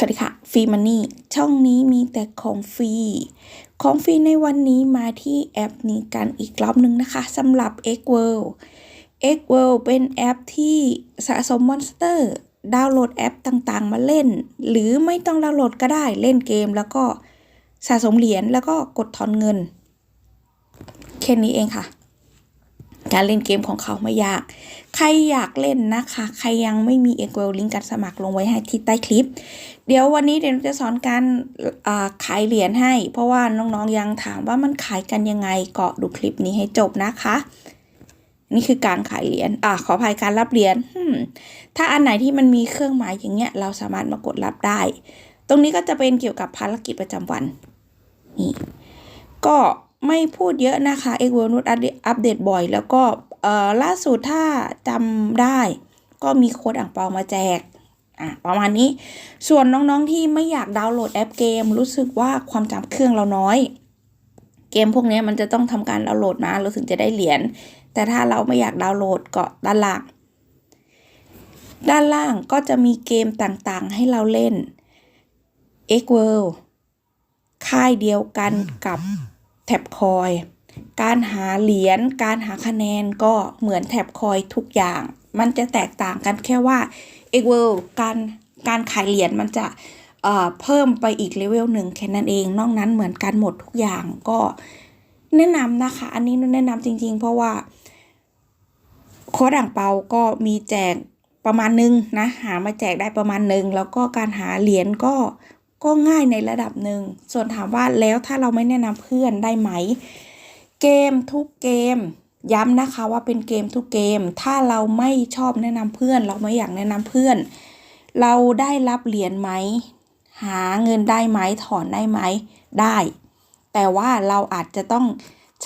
สวัสดีค่ะฟรีมันนี่ช่องนี้มีแต่ของฟรี ของฟรีในวันนี้มาที่แอปนี้กันอีกรอบหนึงนะคะสำหรับ X World X World เป็นแอปที่สะสมมอนสเตอร์ ดาวน์โหลดแอปต่างๆ มาเล่น หรือไม่ต้องดาวน์โหลดก็ได้เล่นเกม แล้วก็สะสมเหรียญแล้วก็กดถอนเงินแค่นี้เองค่ะ การเล่นเกมของเขาไม่ยาก ใครอยากเล่นนะคะ ใครยังไม่มี e q u a l ลิงก์การสมัครลงไว้ให้ที่ใต้คลิป เดี๋ยววันนี้เดี๋ยวจะสอนการขายเหรียญให้ เพราะว่าน้องๆยังถามว่ามันขายกันยังไงเก็ดูคลิปนี้ให้จบนะคะ นี่คือการขายเหรียญ อ่าขออภัยการรับเหรียญถ้าอันไหนที่มันมีเครื่องหมายอย่างเงี้ย เราสามารถมากดรับได้ ตรงนี้ก็จะเป็นเกี่ยวกับภารกิจประจำวัน นี่ ก็ ไม่พูดเยอะนะคะ X World นุชอัปเดตบ่อย แล้วก็ล่าสุดถ้าจำได้ ก็มีโค้ดอ่างเปามาแจกอะประมาณนี้ ส่วนน้องๆที่ไม่อยากดาวน์โหลดแอปเกม รู้สึกว่าความจำเครื่องเราน้อย เกมพวกนี้มันจะต้องทำการดาวน์โหลดมาเราถึงจะได้เหรียญแต่ถ้าเราไม่อยากดาวน์โหลดก็ด้านล่างด้านล่างก็จะมีเกมต่างๆ ให้เราเล่น X World ค่ายเดียวกันกับ แท็บคอย การหาเหรียญการหาคะแนนก็เหมือนแท็บคอยทุกอย่าง มันจะแตกต่างกันแค่ว่า X World การการขายเหรียญมันจะเอ่อเพิ่มไปอีกเลเวลหนึ่งแค่นั้นเอง นอกนั้นเหมือนกันหมดทุกอย่างก็แนะนำนะคะ อันนี้แนะนำจริง ๆ เพราะว่า โค้ดอ่างเปาก็มีแจกประมาณนึงนะ หามาแจกได้ประมาณนึง แล้วก็การหาเหรียญก็ ก็ง่ายในระดับหนึ่ง ส่วนถามว่าแล้วถ้าเราไม่แนะนำเพื่อนได้ไหม เกมทุกเกม ย้ำนะคะว่าเป็นเกมทุกเกม ถ้าเราไม่ชอบแนะนำเพื่อน เราไม่อยากแนะนำเพื่อน เราได้รับเหรียญไหม หาเงินได้ไหมถอนได้ไหมได้ แต่ว่าเราอาจจะต้อง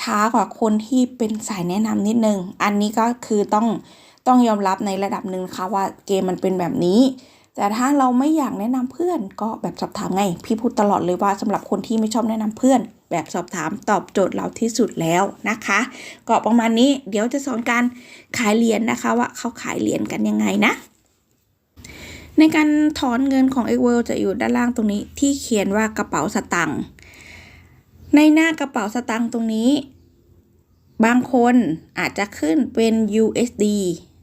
ช้ากว่าคนที่เป็นสายแนะนำนิดนึง อันนี้ก็คือต้องต้องยอมรับในระดับหนึ่งนะคะว่าเกมมันเป็นแบบนี้ แต่ถ้าเราไม่อยากแนะนำเพื่อนก็แบบสอบถามไง พี่พูดตลอดเลยว่าสำหรับคนที่ไม่ชอบแนะนำเพื่อน แบบสอบถามตอบโจทย์เราที่สุดแล้วนะคะ ก็ประมาณนี้เดี๋ยวจะสอนการขายเหรียญนะคะว่าเขาขายเหรียญกันยังไงนะ ในการถอนเงินของ x w o r l d จะอยู่ด้านล่างตรงนี้ที่เขียนว่ากระเป๋าสตังค์ในหน้ากระเป๋าสตังค์ตรงนี้ บางคนอาจจะขึ้นเป็น USD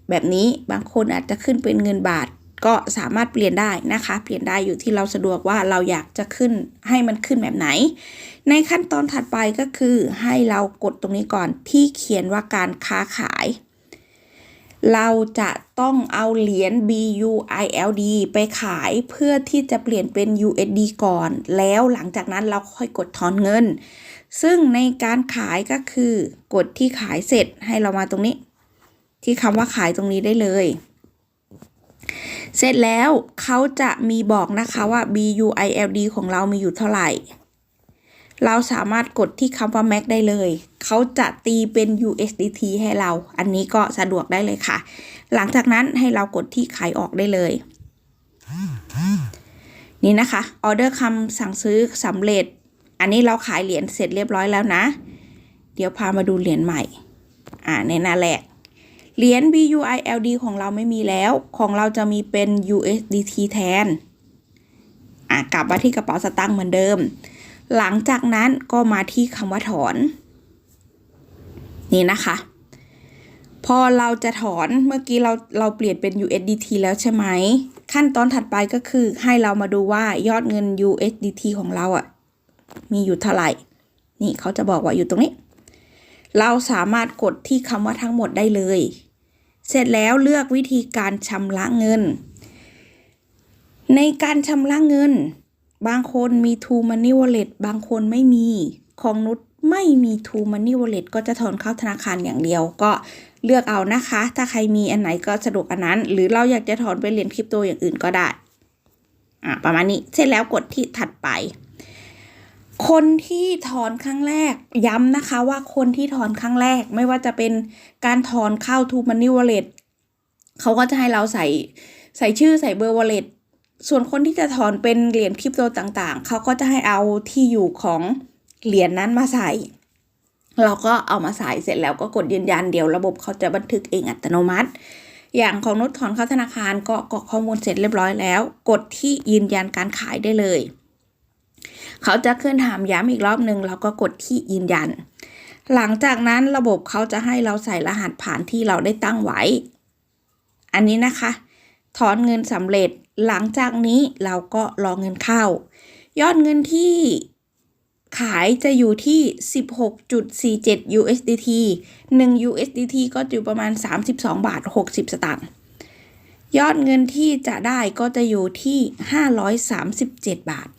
แบบนี้บางคนอาจจะขึ้นเป็นเงินบาท ก็สามารถเปลี่ยนได้นะคะ เปลี่ยนได้อยู่ที่เราสะดวกว่าเราอยากจะขึ้นให้มันขึ้นแบบไหน ในขั้นตอนถัดไปก็คือให้เรากดตรงนี้ก่อนที่เขียนว่าการค้าขาย เราจะต้องเอาเหรียญ BUILD ไปขายเพื่อที่จะเปลี่ยนเป็น USD ก่อน แล้วหลังจากนั้นเราค่อยกดถอนเงิน ซึ่งในการขายก็คือกดที่ขายเสร็จให้เรามาตรงนี้ ที่คำว่าขายตรงนี้ได้เลย เสร็จแล้วเขาจะมีบอกนะคะว่า BUILD ของเรามีอยู่เท่าไหร่ เราสามารถกดที่คำว่า Max ได้เลย เขาจะตีเป็น USDT ให้เรา อันนี้ก็สะดวกได้เลยค่ะ หลังจากนั้นให้เรากดที่ขายออกได้เลย นี่นะคะออเดอร์คำสั่งซื้อสำเร็จ อันนี้เราขายเหรียญเสร็จเรียบร้อยแล้วนะ เดี๋ยวพามาดูเหรียญใหม่ อ่าในหน้าแรก เหรียญ BUILD ของเราไม่มีแล้ว ของเราจะมีเป็น USDT แทน อะ กลับมาที่กระเป๋าสตางค์เหมือนเดิม หลังจากนั้นก็มาที่คำว่าถอน นี่นะคะ พอเราจะถอน เมื่อกี้เราเราเปลี่ยนเป็น USDT แล้วใช่ไหม ขั้นตอนถัดไปก็คือให้เรามาดูว่ายอดเงิน USDT ของเราอะ่ะ มีอยู่เท่าไหร่ นี่เขาจะบอกว่าอยู่ตรงนี้เราสามารถกดที่คำว่าทั้งหมดได้เลย เสร็จแล้วเลือกวิธีการชำระเงิน ในการชำระเงิน บางคนมี True Money Wallet บางคนไม่มีของนุชไม่มี True Money Wallet ก็จะถอนเข้าธนาคารอย่างเดียวก็เลือกเอานะคะ ถ้าใครมีอันไหนก็สะดวกอันนั้น หรือเราอยากจะถอนไปเหรียญคริปโตอย่างอื่นก็ได้ อะประมาณนี้ เสร็จแล้วกดที่ถัดไป คนที่ถอนครั้งแรกย้ำนะคะว่าคนที่ถอนครั้งแรกไม่ว่าจะเป็นการถอนเข้า True Money Wallet เขาก็จะให้เราใส่ใส่ชื่อใส่เบอร์ wallet ส่วนคนที่จะถอนเป็นเหรียญคริปโตต่างๆ เขาก็จะให้เอาที่อยู่ของเหรียญนนั้นมาใส่ เราก็เอามาใส่เสร็จแล้วก็กดยืนยันเดี๋ยวระบบเขาจะบันทึกเองอัตโนมัติ อย่างของนุชถอนเข้าธนาคารก็กรอกข้อมูลเสร็จเรียบร้อยแล้ว กดที่ยืนยันการขายได้เลย เขาจะขึ้นถามย้ำอีกรอบหนึ่งเราก็กดที่ยืนยัน หลังจากนั้นระบบเขาจะให้เราใส่รหัสผ่านที่เราได้ตั้งไว้ อันนี้นะคะ ถอนเงินสำเร็จ หลังจากนี้เราก็รอเงินเข้า ยอดเงินที่ขายจะอยู่ที่ 16.47 USDT 1 USDT ก็อยู่ประมาณ 32 บาท 60 สตางค์ ยอดเงินที่จะได้ก็จะอยู่ที่ 537 บาท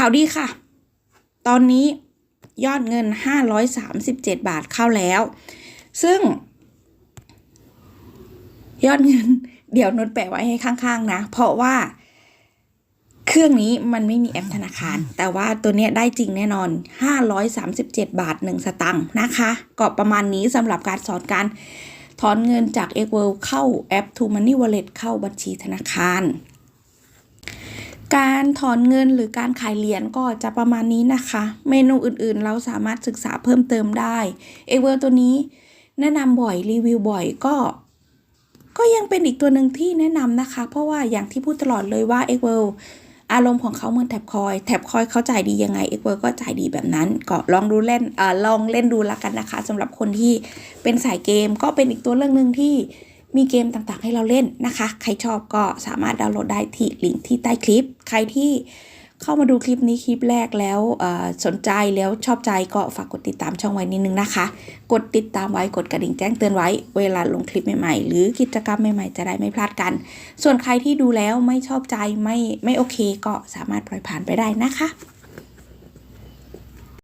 ข่าวดีค่ะ ตอนนี้ยอดเงิน 537 บาทเข้าแล้ว ซึ่ง ยอดเงิน เดี๋ยวนุชแปะไว้ให้ข้างๆ นะ เพราะว่าเครื่องนี้มันไม่มีแอปธนาคาร แต่ว่าตัวเนี้ยได้จริงแน่นอน 537 บาท 1 สตังค์นะคะ ก็ประมาณนี้สำหรับการสอนการถอนเงินจาก x w o r l d เข้าแอป To Money Wallet เข้าบัญชีธนาคาร การถอนเงินหรือการขายเหรียญก็จะประมาณนี้นะคะ เมนูอื่นๆ เราสามารถศึกษาเพิ่มเติมได้เอเวอร์ตัวนี้แนะนำบ่อยรีวิวบ่อยก็ ก็ยังเป็นอีกตัวหนึ่งที่แนะนำนะคะ เพราะว่าอย่างที่พูดตลอดเลยว่า x w o r l d อารมณ์ของเขาเหมือนแท็บคอยแท็บคอยเขาจ่ายดียังไง x w o r l d ก็จ่ายดีแบบนั้น ก็ลองดูเล่นเอ่อลองเล่นดูละกันนะคะสำหรับคนที่เป็นสายเกมก็เป็นอีกตัวเรื่องหนึ่งที่ มีเกมต่างๆ ให้เราเล่นนะคะ ใครชอบก็สามารถดาวน์โหลดได้ที่ลิงก์ที่ใต้คลิป ใครที่เข้ามาดูคลิปนี้คลิปแรกแล้วสนใจแล้วชอบใจก็ฝากกดติดตามช่องไว้นิดนึงนะคะ กดติดตามไว้กดกระดิ่งแจ้งเตือนไว้ เวลาลงคลิปใหม่ๆ หรือกิจกรรมใหม่ๆ จะได้ไม่พลาดกัน ส่วนใครที่ดูแล้วไม่ชอบใจไม่ไม่โอเค ก็สามารถปล่อยผ่านไปได้นะคะ